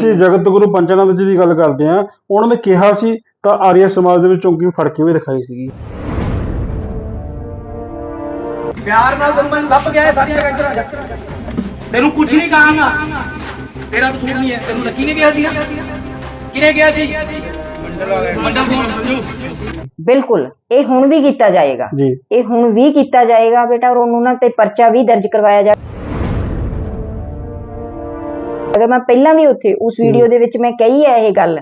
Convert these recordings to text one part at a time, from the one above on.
ਅਸੀਂ ਜਗਤ ਗੁਰੂ ਪੰਚਾਨੰਦ ਜੀ ਦੀ ਗੱਲ ਕਰਦੇ ਹਾਂ ਉਹਨਾਂ ਨੇ ਕਿਹਾ ਸੀ ਤਾਂ ਆਰੀਆ ਸਮਾਜ ਦੇ ਵਿੱਚ ਚੌਂਕੀ ਫੜ ਕੇ ਵੀ ਦਿਖਾਈ ਸੀਗੀ। ਪਿਆਰ ਨਾਲ ਤੈਨੂੰ ਮੈਂ ਲੱਭ ਗਿਆ ਇਹ ਸਾਰੀਆਂ ਚ ਤੈਨੂੰ ਕੁਝ ਨਹੀਂ ਕਹਾਂਗਾ। ਤੇਰਾ ਕਸੂਰ ਨਹੀਂ ਹੈ। ਤੈਨੂੰ ਲੱਕੀ ਨੇ ਕਿਹਾ ਸੀ ਕਿਹਨੇ ਕਿਹਾ ਸੀ? ਮੰਡਲ ਬਿਲਕੁਲ। ਇਹ ਹੁਣ ਵੀ ਕੀਤਾ ਜਾਏਗਾ। ਜੀ। ਇਹ ਹੁਣ ਵੀ ਕੀਤਾ ਜਾਏਗਾ ਬੇਟਾ ਔਰ ਉਹਨਾਂ ਤੇ ਪਰਚਾ ਵੀ ਦਰਜ ਕਰਵਾਇਆ ਜਾ ਅਗਰ ਮੈਂ ਪਹਿਲਾਂ ਵੀ ਉੱਥੇ ਉਸ ਵੀਡੀਓ ਦੇ ਵਿੱਚ ਮੈਂ ਕਹੀ ਹੈ ਇਹ ਗੱਲ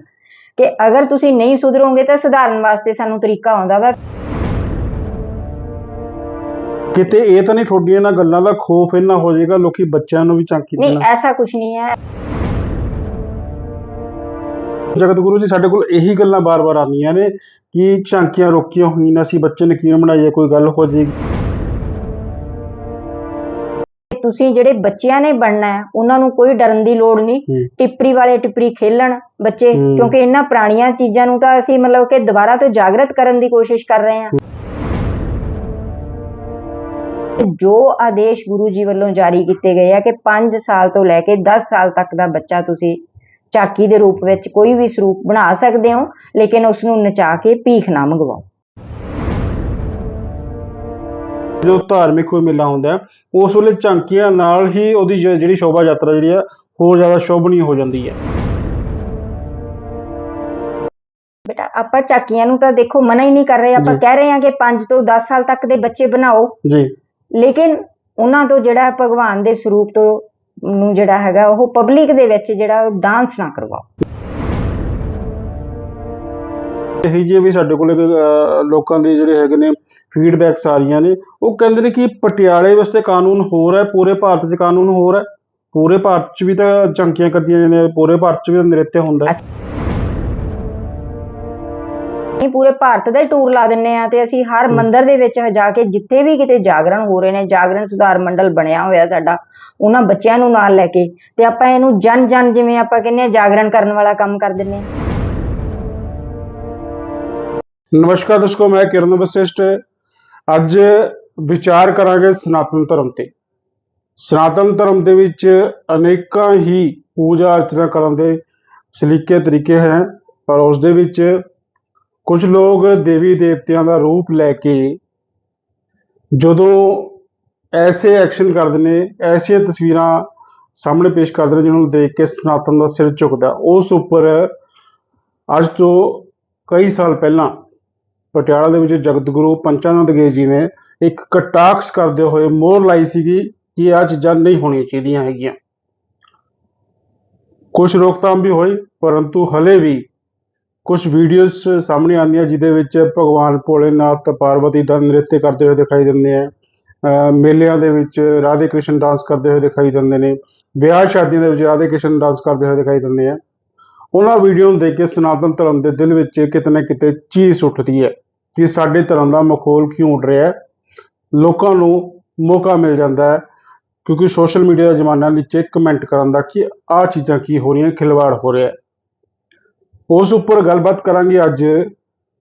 ਕਿ ਅਗਰ ਤੁਸੀਂ ਨਹੀਂ ਸੁਧਰੋਗੇ ਤਾਂ ਸੁਧਾਰਨ ਵਾਸਤੇ ਸਾਨੂੰ ਤਰੀਕਾ ਆਉਂਦਾ ਵਾ। ਕਿਤੇ ਇਹ ਤਾਂ ਨਹੀਂ ਤੁਹਾਡੀਆਂ ਇਹਨਾਂ ਗੱਲਾਂ ਦਾ ਖੋਫ ਇੰਨਾ ਹੋ ਜਾਏਗਾ ਲੋਕੀ ਬੱਚਿਆਂ ਨੂੰ ਵੀ ਨਹੀਂ ਦੇਣਾ ਐਸਾ ਕੁਝ ਨਹੀਂ ਹੈ। ਜਗਤ ਗੁਰੂ ਜੀ ਸਾਡੇ ਕੋਲ ਇਹੀ ਗੱਲਾਂ ਬਾਰ-ਬਾਰ ਆਉਂਦੀਆਂ ਨੇ ਕਿ ਝਾਂਕੀਆਂ ਰੋਕੀਆਂ ਹੋਈਆਂ ਨੇ ਅਸੀਂ ਬੱਚੇ ਨੇ ਕਿਵੇਂ ਬਣਾਈਏ ਕੋਈ ਗੱਲ ਹੋ ਜਾਏਗੀ। ਤੁਸੀਂ ਜਿਹੜੇ ਬੱਚਿਆਂ ਨੇ ਬਣਨਾ ਹੈ ਉਹਨਾਂ ਨੂੰ ਕੋਈ ਡਰਨ ਦੀ ਲੋੜ ਨਹੀਂ। ਟਿੱਪਰੀ ਵਾਲੇ ਟਿੱਪਰੀ ਖੇਲਣ ਬੱਚੇ। ਕਿਉਂਕਿ ਇਹਨਾਂ ਪੁਰਾਣੀਆਂ ਚੀਜ਼ਾਂ ਨੂੰ ਤਾਂ ਅਸੀਂ ਮਤਲਬ ਕਿ ਦੁਬਾਰਾ ਤੋਂ ਜਾਗਰਤ ਕਰਨ ਦੀ ਕੋਸ਼ਿਸ਼ ਕਰ ਰਹੇ ਹਾਂ ਜੋ ਆਦੇਸ਼ ਗੁਰੂ ਜੀ ਵੱਲੋਂ ਜਾਰੀ ਕੀਤੇ ਗਏ ਆ ਕਿ 5 ਸਾਲ ਤੋਂ ਲੈ ਕੇ 10 ਸਾਲ ਤੱਕ ਦਾ ਬੱਚਾ ਤੁਸੀਂ ਝਾਕੀ ਦੇ ਰੂਪ ਵਿੱਚ ਕੋਈ ਵੀ ਸਰੂਪ ਬਣਾ ਸਕਦੇ ਹੋ ਲੇਕਿਨ ਉਸ ਨੂੰ ਨਚਾ ਕੇ ਭੀਖ ਨਾ ਮੰਗਵਾਓ ਜੋ ਧਾਰਮਿਕ ਕੋਈ ਮੇਲਾ ਹੁੰਦਾ ਹੈ, ਉਸ ਵੇਲੇ ਝਾਂਕੀਆਂ ਨਾਲ ਹੀ ਉਹਦੀ ਜਿਹੜੀ ਸ਼ੋਭਾ ਯਾਤਰਾ ਜਿਹੜੀ ਆ ਹੋਰ ਜ਼ਿਆਦਾ ਸ਼ੋਭਨੀ ਹੋ ਜਾਂਦੀ ਹੈ। ਬੇਟਾ ਆਪਾਂ ਝਾਕੀਆਂ ਨੂੰ ਤਾਂ ਦੇਖੋ ਮਨਾ ਹੀ ਨਹੀਂ ਕਰ ਰਹੇ ਆਪਾਂ ਜੀ। ਕਹਿ ਰਹੇ ਹਾਂ ਕਿ 5 ਤੋਂ 10 ਸਾਲ ਤੱਕ ਦੇ ਬੱਚੇ ਬਣਾਓ। ਜੀ। ਲੇਕਿਨ ਉਹਨਾਂ ਤੋਂ ਜਿਹੜਾ ਭਗਵਾਨ ਦੇ ਸਰੂਪ ਤੋਂ ਨੂੰ ਜਿਹੜਾ ਹੈਗਾ ਉਹ ਪਬਲਿਕ ਦੇ ਵਿੱਚ ਜਿਹੜਾ ਡਾਂਸ ਨਾ ਕਰਵਾਓ। ਇਹੀ ਜਿਹੇ ਵੀ ਸਾਡੇ ਕੋਲ ਲੋਕਾਂ ਦੇ ਜਿਹੜੇ ਹੈਗੇ ਨੇ ਫੀਡਬੈਕਸ ਆ ਰਹੀਆਂ ਨੇ। ਉਹ ਕਹਿੰਦੇ ਨੇ ਕਿ ਪਟਿਆਲੇ ਵਾਸਤੇ ਕਾਨੂੰਨ ਹੋਰ ਹੈ ਪੂਰੇ ਭਾਰਤ 'ਚ ਕਾਨੂੰਨ ਹੋਰ ਹੈ। ਪੂਰੇ ਭਾਰਤ 'ਚ ਵੀ ਤਾਂ ਝਾਂਕੀਆਂ ਕੱਢੀਆਂ ਜਾਂਦੀਆਂ ਪੂਰੇ ਭਾਰਤ 'ਚ ਵੀ ਹੁੰਦਾ ਹੈ। ਅਸੀਂ ਪੂਰੇ ਭਾਰਤ ਦਾ ਹੀ ਟੂਰ ਲਾ ਦਿੰਨੇ ਆ ਤੇ ਅਸੀਂ ਹਰ ਮੰਦਿਰ ਦੇ ਵਿੱਚ ਜਾ ਕੇ ਜਿੱਥੇ ਵੀ ਕਿਤੇ ਜਾਗਰਣ ਹੋ ਰਹੇ ਨੇ ਜਾਗਰਣ ਸੁਧਾਰ ਮੰਡਲ ਬਣਿਆ ਹੋਇਆ ਸਾਡਾ ਉਹਨਾਂ ਬੱਚਿਆਂ ਨੂੰ ਨਾਲ ਲੈ ਕੇ ਤੇ ਆਪਾਂ ਇਹਨੂੰ ਜਨ ਜਨ ਜਿਵੇਂ ਆਪਾਂ ਕਹਿੰਦੇ ਆ ਜਾਗਰਣ ਕਰਨ ਵਾਲਾ ਕੰਮ ਕਰ ਦਿੰਨੇ ਆ। ਨਮਸਕਾਰ ਦੋਸਤੋ, ਮੈਂ ਕਿਰਨ ਵਸਿਸ਼ਟ। ਅੱਜ ਵਿਚਾਰ ਕਰਾਂਗੇ ਸਨਾਤਨ ਧਰਮ ਤੇ। ਸਨਾਤਨ ਧਰਮ ਦੇ ਵਿੱਚ ਅਨੇਕਾਂ ਹੀ ਪੂਜਾ ਅਰਚਨਾ ਕਰਨ ਦੇ ਸਲੀਕੇ ਤਰੀਕੇ ਹੈ, ਪਰ ਉਸ ਦੇ ਵਿੱਚ ਕੁਝ ਲੋਕ ਦੇਵੀ ਦੇਵਤਿਆਂ ਦਾ ਰੂਪ ਲੈ ਕੇ ਜਦੋਂ ਐਸੇ ਐਕਸ਼ਨ ਕਰਦੇ ਨੇ, ਐਸੀਆਂ ਤਸਵੀਰਾਂ ਸਾਹਮਣੇ ਪੇਸ਼ ਕਰਦੇ ਨੇ ਜਿਹਨੂੰ ਦੇਖ ਕੇ ਸਨਾਤਨ ਦਾ ਸਿਰ ਝੁਕਦਾ। ਉਸ ਉੱਪਰ ਅੱਜ ਤੋਂ ਕਈ ਸਾਲ ਪਹਿਲਾਂ ਪਟਿਆਲਾ ਦੇ ਵਿੱਚ ਜਗਤ ਗੁਰੂ ਪੰਚਾਨੰਦ ਗੇ ਜੀ ਨੇ ਇੱਕ ਕਟਾਕਸ ਕਰਦੇ ਹੋਏ ਮੋਹਰ ਲਾਈ ਸੀਗੀ ਕਿ ਆਹ ਚੀਜ਼ਾਂ ਨਹੀਂ ਹੋਣੀਆਂ ਚਾਹੀਦੀਆਂ ਹੈਗੀਆਂ। ਕੁਝ ਰੋਕਥਾਮ ਵੀ ਹੋਈ, ਪਰੰਤੂ ਹਲੇ ਵੀ ਕੁਝ ਵੀਡੀਓਜ਼ ਸਾਹਮਣੇ ਆਉਂਦੀਆਂ ਜਿਹਦੇ ਵਿੱਚ ਭਗਵਾਨ ਭੋਲੇਨਾਥ ਪਾਰਵਤੀ ਦਾ ਨ੍ਰਿਤ ਕਰਦੇ ਹੋਏ ਦਿਖਾਈ ਦਿੰਦੇ ਆ। ਅਹ ਮੇਲਿਆਂ ਦੇ ਵਿੱਚ ਰਾਧੇ ਕ੍ਰਿਸ਼ਨ ਡਾਂਸ ਕਰਦੇ ਹੋਏ ਦਿਖਾਈ ਦਿੰਦੇ ਨੇ। ਵਿਆਹ ਸ਼ਾਦੀਆਂ ਦੇ ਵਿੱਚ ਰਾਧੇ ਕ੍ਰਿਸ਼ਨ ਡਾਂਸ ਕਰਦੇ ਹੋਏ ਦਿਖਾਈ ਦਿੰਦੇ ਆ। ਉਹਨਾਂ ਵੀਡੀਓ ਨੂੰ ਦੇਖ ਕੇ ਸਨਾਤਨ ਧਰਮ ਦੇ ਦਿਲ ਵਿੱਚ ਕਿਤੇ ਨਾ ਕਿਤੇ ਚੀਜ਼ ਉੱਠਦੀ ਹੈ। ਕਿ ਸਾਡੇ ਧਰਮ ਦਾ ਮਖੌਲ ਕਿਉਂ ਉੱਡ ਰਿਹਾ ਹੈ? ਲੋਕਾਂ ਨੂੰ ਮੌਕਾ ਮਿਲ ਜਾਂਦਾ ਹੈ ਕਿਉਂਕਿ ਸੋਸ਼ਲ ਮੀਡੀਆ ਦਾ ਜ਼ਮਾਨਾ ਨੀਚੇ ਕਮੈਂਟ ਕਰਨ ਦਾ ਕਿ ਆਹ ਚੀਜ਼ਾਂ ਕੀ ਹੋ ਰਹੀਆਂ, ਖਿਲਵਾੜ ਹੋ ਰਿਹਾ ਉਸ ਉੱਪਰ ਗੱਲਬਾਤ ਕਰਾਂਗੇ ਅੱਜ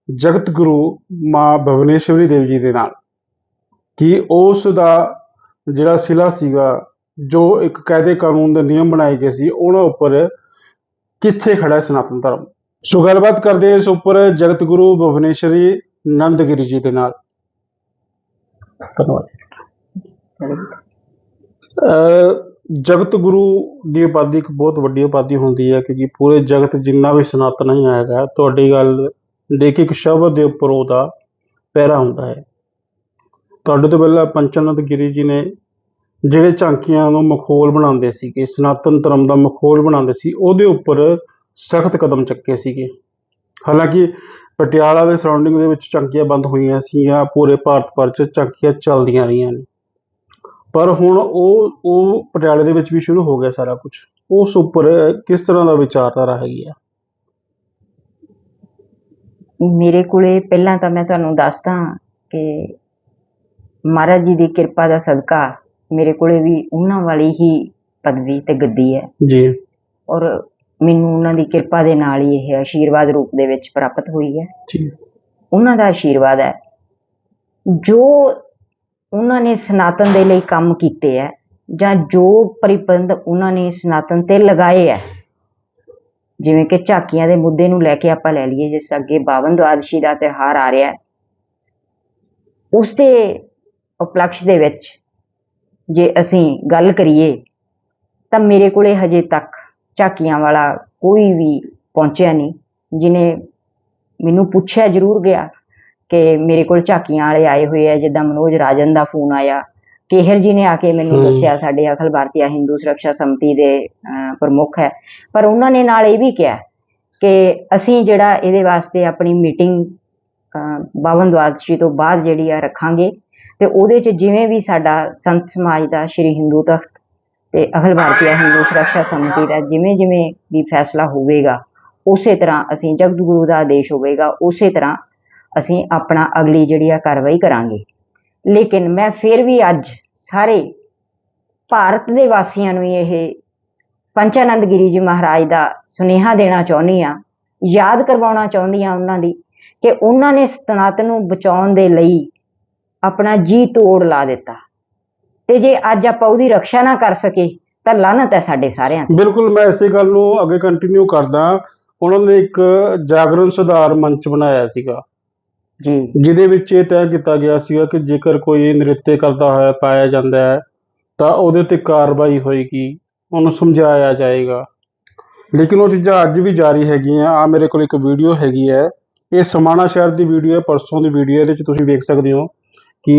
ਜਗਤ ਗੁਰੂ ਮਾਂ ਭਵਨੇਸ਼ਵਰੀ ਦੇਵ ਜੀ ਦੇ ਨਾਲ, ਕਿ ਉਸ ਦਾ ਜਿਹੜਾ ਸਿਲਾ ਸੀਗਾ, ਜੋ ਇੱਕ ਕਾਇਦੇ ਕਾਨੂੰਨ ਦੇ ਨਿਯਮ ਬਣਾਏ ਗਏ ਸੀ, ਉਹਨਾਂ ਉੱਪਰ ਕਿੱਥੇ ਖੜਾ ਸਨਾਤਨ ਧਰਮ? ਸੋ ਗੱਲਬਾਤ ਕਰਦੇ ਇਸ ਉੱਪਰ ਜਗਤ ਗੁਰੂ ਭੁਵਨੇਸ਼ਵਰੀ ਨੰਦਗਿਰੀ ਜੀ ਦੇ ਨਾਲ। ਧੰਨਵਾਦ। ਅਹ ਜਗਤ ਗੁਰੂ ਦੀ ਉਪਾਧੀ ਇੱਕ ਬਹੁਤ ਵੱਡੀ ਉਪਾਧੀ ਹੁੰਦੀ ਹੈ ਕਿਉਂਕਿ ਪੂਰੇ ਜਗਤ ਜਿੰਨਾ ਵੀ ਸਨਾਤਨ ਹੀ ਹੈਗਾ ਤੁਹਾਡੀ ਗੱਲ ਦੇ ਕੇ ਇੱਕ ਸ਼ਬਦ ਦੇ ਉੱਪਰ ਉਹਦਾ ਪਹਿਰਾ ਹੁੰਦਾ ਹੈ। ਤੁਹਾਡੇ ਤੋਂ ਪਹਿਲਾਂ ਪੰਚਨੰਦ ਗਿਰੀ ਜੀ ਨੇ ਜਿਹੜੇ ਝਾਂਕੀਆਂ ਨੂੰ ਮਖੌਲ ਬਣਾਉਂਦੇ ਸੀਗੇ ਸਨਾਤਨ ਧਰਮ ਦਾ ਮਖੌਲ ਬਣਾਉਂਦੇ ਸੀ ਉਹਦੇ ਉੱਪਰ ਸਖਤ ਕਦਮ ਚੱਕੇ ਸੀਗੇ। ਹਾਲਾਂਕਿ ਪਟਿਆਲਾ ਦੇ ਸਰਾਊਂਡਿੰਗ ਦੇ ਵਿੱਚ ਝਾਂਕੀਆਂ ਬੰਦ ਹੋਈਆਂ ਸੀਗੀਆਂ ਪੂਰੇ ਭਾਰਤ ਭਰ 'ਚ ਝਾਂਕੀਆਂ ਚੱਲਦੀਆਂ ਰਹੀਆਂ ਨੇ। ਪਰ ਹੁਣ ਉਹ ਉਹ ਪਟਿਆਲੇ ਦੇ ਵਿੱਚ ਵੀ ਸ਼ੁਰੂ ਹੋ ਗਿਆ ਸਾਰਾ ਕੁਝ ਉਸ ਉੱਪਰ ਕਿਸ ਤਰ੍ਹਾਂ ਦਾ ਵਿਚਾਰਧਾਰਾ ਹੈਗੀ ਆ? ਮੇਰੇ ਕੋਲੇ ਪਹਿਲਾਂ ਤਾਂ ਮੈਂ ਤੁਹਾਨੂੰ ਦੱਸਦਾ ਕਿ ਮਹਾਰਾਜ ਜੀ ਦੀ ਕਿਰਪਾ ਦਾ ਸਦਕਾ ਮੇਰੇ ਕੋਲੇ ਵੀ ਉਹਨਾਂ ਵਾਲੀ ਹੀ ਪਦਵੀ ਤੇ ਗੱਦੀ ਹੈ। ਜੀ। ਔਰ ਮੈਨੂੰ ਉਹਨਾਂ ਦੀ ਕਿਰਪਾ ਦੇ ਨਾਲ ਹੀ ਇਹ ਆਸ਼ੀਰਵਾਦ ਰੂਪ ਦੇ ਵਿੱਚ ਪ੍ਰਾਪਤ ਹੋਈ ਹੈ। ਜੀ ਉਹਨਾਂ ਦਾ ਆਸ਼ੀਰਵਾਦ ਹੈ। ਜੋ ਉਹਨਾਂ ਨੇ ਸਨਾਤਨ ਦੇ ਲਈ ਕੰਮ ਕੀਤੇ ਹੈ ਜਾਂ ਜੋ ਪ੍ਰਬੰਧ ਉਹਨਾਂ ਨੇ ਸਨਾਤਨ ਤੇ ਲਗਾਏ ਹੈ ਜਿਵੇਂ ਕਿ ਝਾਕੀਆਂ ਦੇ ਮੁੱਦੇ ਨੂੰ ਲੈ ਕੇ ਆਪਾਂ ਲੈ ਲਈਏ ਜਿਸ ਅੱਗੇ ਬਾਵਨ ਦੁਆਦਸ਼ੀ ਦਾ ਤਿਉਹਾਰ ਆ ਰਿਹਾ ਹੈ ਉਸ ਦੇ ਉਪਲਕਸ਼ ਦੇ ਵਿੱਚ ਜੇ ਅਸੀਂ ਗੱਲ ਕਰੀਏ ਤਾਂ ਮੇਰੇ ਕੋਲੇ ਹਜੇ ਤੱਕ ਝਾਕੀਆਂ ਵਾਲਾ ਕੋਈ ਵੀ ਪਹੁੰਚਿਆ ਨਹੀਂ। ਜਿਨੇ ਮੈਨੂੰ ਪੁੱਛਿਆ ਜ਼ਰੂਰ ਗਿਆ ਕਿ ਮੇਰੇ ਕੋਲ ਝਾਕੀਆਂ ਵਾਲੇ ਆਏ ਹੋਏ ਆ ਜਿੱਦਾਂ ਮਨੋਜ ਰਾਜਨ ਦਾ ਫੋਨ ਆਇਆ। ਕੇਹਰ ਜੀ ਨੇ ਆ ਕੇ ਮੈਨੂੰ। ਦੱਸਿਆ ਸਾਡੇ ਅਖਿਲ ਭਾਰਤੀ ਹਿੰਦੂ ਸੁਰੱਖਿਆ ਸਮਿਤੀ ਦੇ ਪ੍ਰਮੁੱਖ ਹੈ। ਪਰ ਉਹਨਾਂ ਨੇ ਨਾਲ ਇਹ ਵੀ ਕਿਹਾ ਕਿ ਅਸੀਂ ਜਿਹੜਾ ਇਹਦੇ ਵਾਸਤੇ ਆਪਣੀ ਮੀਟਿੰਗ ਬਾਵਨ ਦੁਆਦਸ਼ੀ ਤੋਂ ਬਾਅਦ ਜਿਹੜੀ ਆ ਰੱਖਾਂਗੇ। ਤੇ ਉਹਦੇ 'ਚ ਜਿਵੇਂ ਵੀ ਸਾਡਾ ਸੰਤ ਸਮਾਜ ਦਾ ਸ਼੍ਰੀ ਹਿੰਦੂ ਤਖਤ ਤੇ ਅਖਿਲ ਭਾਰਤੀ ਹਿੰਦੂ ਸੁਰੱਖਿਆ ਸਮਿਤੀ ਦਾ ਜਿਵੇਂ ਜਿਵੇਂ ਵੀ ਫੈਸਲਾ ਹੋਵੇਗਾ, ਉਸੇ ਤਰ੍ਹਾਂ ਅਸੀਂ ਜਗਤ ਗੁਰੂ ਦਾ ਆਦੇਸ਼ ਹੋਵੇਗਾ, ਉਸੇ ਤਰ੍ਹਾਂ ਅਸੀਂ ਆਪਣਾ ਅਗਲੀ ਜਿਹੜੀ ਆ ਕਾਰਵਾਈ ਕਰਾਂਗੇ। ਲੇਕਿਨ ਮੈਂ ਫਿਰ ਵੀ ਅੱਜ ਸਾਰੇ ਭਾਰਤ ਦੇ ਵਾਸੀਆਂ ਨੂੰ ਇਹ ਪੰਚਾਨੰਦ ਗਿਰੀ ਜੀ ਮਹਾਰਾਜ ਦਾ ਸੁਨੇਹਾ ਦੇਣਾ ਚਾਹੁੰਦੀ ਆ ਯਾਦ ਕਰਵਾਉਣਾ ਚਾਹੁੰਦੀ ਆ ਉਹਨਾਂ ਦੀ ਕਿ ਉਹਨਾਂ ਨੇ ਸਨਾਤਨ ਨੂੰ ਬਚਾਉਣ ਦੇ ਲਈ ਆਪਣਾ ਜੀ ਤੋੜ ਲਾ ਦਿੱਤਾ। ਤੇ ਜੇ ਅੱਜ ਆਪਾਂ ਉਹਦੀ ਰੱਖਿਆ ਨਾ ਕਰ ਸਕੇ ਤਾਂ ਲਾਹਨਤ ਹੈ ਸਾਡੇ ਸਾਰਿਆਂ ਤੇ। ਬਿਲਕੁਲ ਮੈਂ ਇਸੇ ਗੱਲ ਨੂੰ ਅੱਗੇ ਕੰਟੀਨਿਊ ਕਰਦਾ। ਉਹਨਾਂ ਨੇ ਇੱਕ ਜਾਗਰਣ ਸੁਧਾਰ ਮੰਚ ਬਣਾਇਆ ਸੀਗਾ। ਜੀ। ਜਿਹਦੇ ਵਿੱਚ ਇਹ ਤੈਅ ਕੀਤਾ ਗਿਆ ਸੀਗਾ ਕਿ ਜੇਕਰ ਕੋਈ ਨ੍ਰਿਤਯ ਕਰਦਾ ਹੋਇਆ ਪਾਇਆ ਜਾਂਦਾ ਹੈ ਤਾਂ ਉਹਦੇ ਤੇ ਕਾਰਵਾਈ ਹੋਏਗੀ ਉਹਨੂੰ ਸਮਝਾਇਆ ਜਾਏਗਾ। ਲੇਕਿਨ ਉਹ ਚੀਜ਼ਾਂ ਅੱਜ ਵੀ ਜਾਰੀ ਹੈਗੀਆਂ। ਆ ਮੇਰੇ ਕੋਲ ਇੱਕ ਵੀਡੀਓ ਹੈਗੀ ਹੈ। ਇਹ ਸਮਾਣਾ ਸ਼ਹਿਰ ਦੀ ਵੀਡੀਓ ਹੈ ਪਰਸੋਂ ਦੀ ਵੀਡੀਓ ਇਹਦੇ ਵਿੱਚ ਤੁਸੀਂ ਵੇਖ ਸਕਦੇ ਹੋ ਕਿ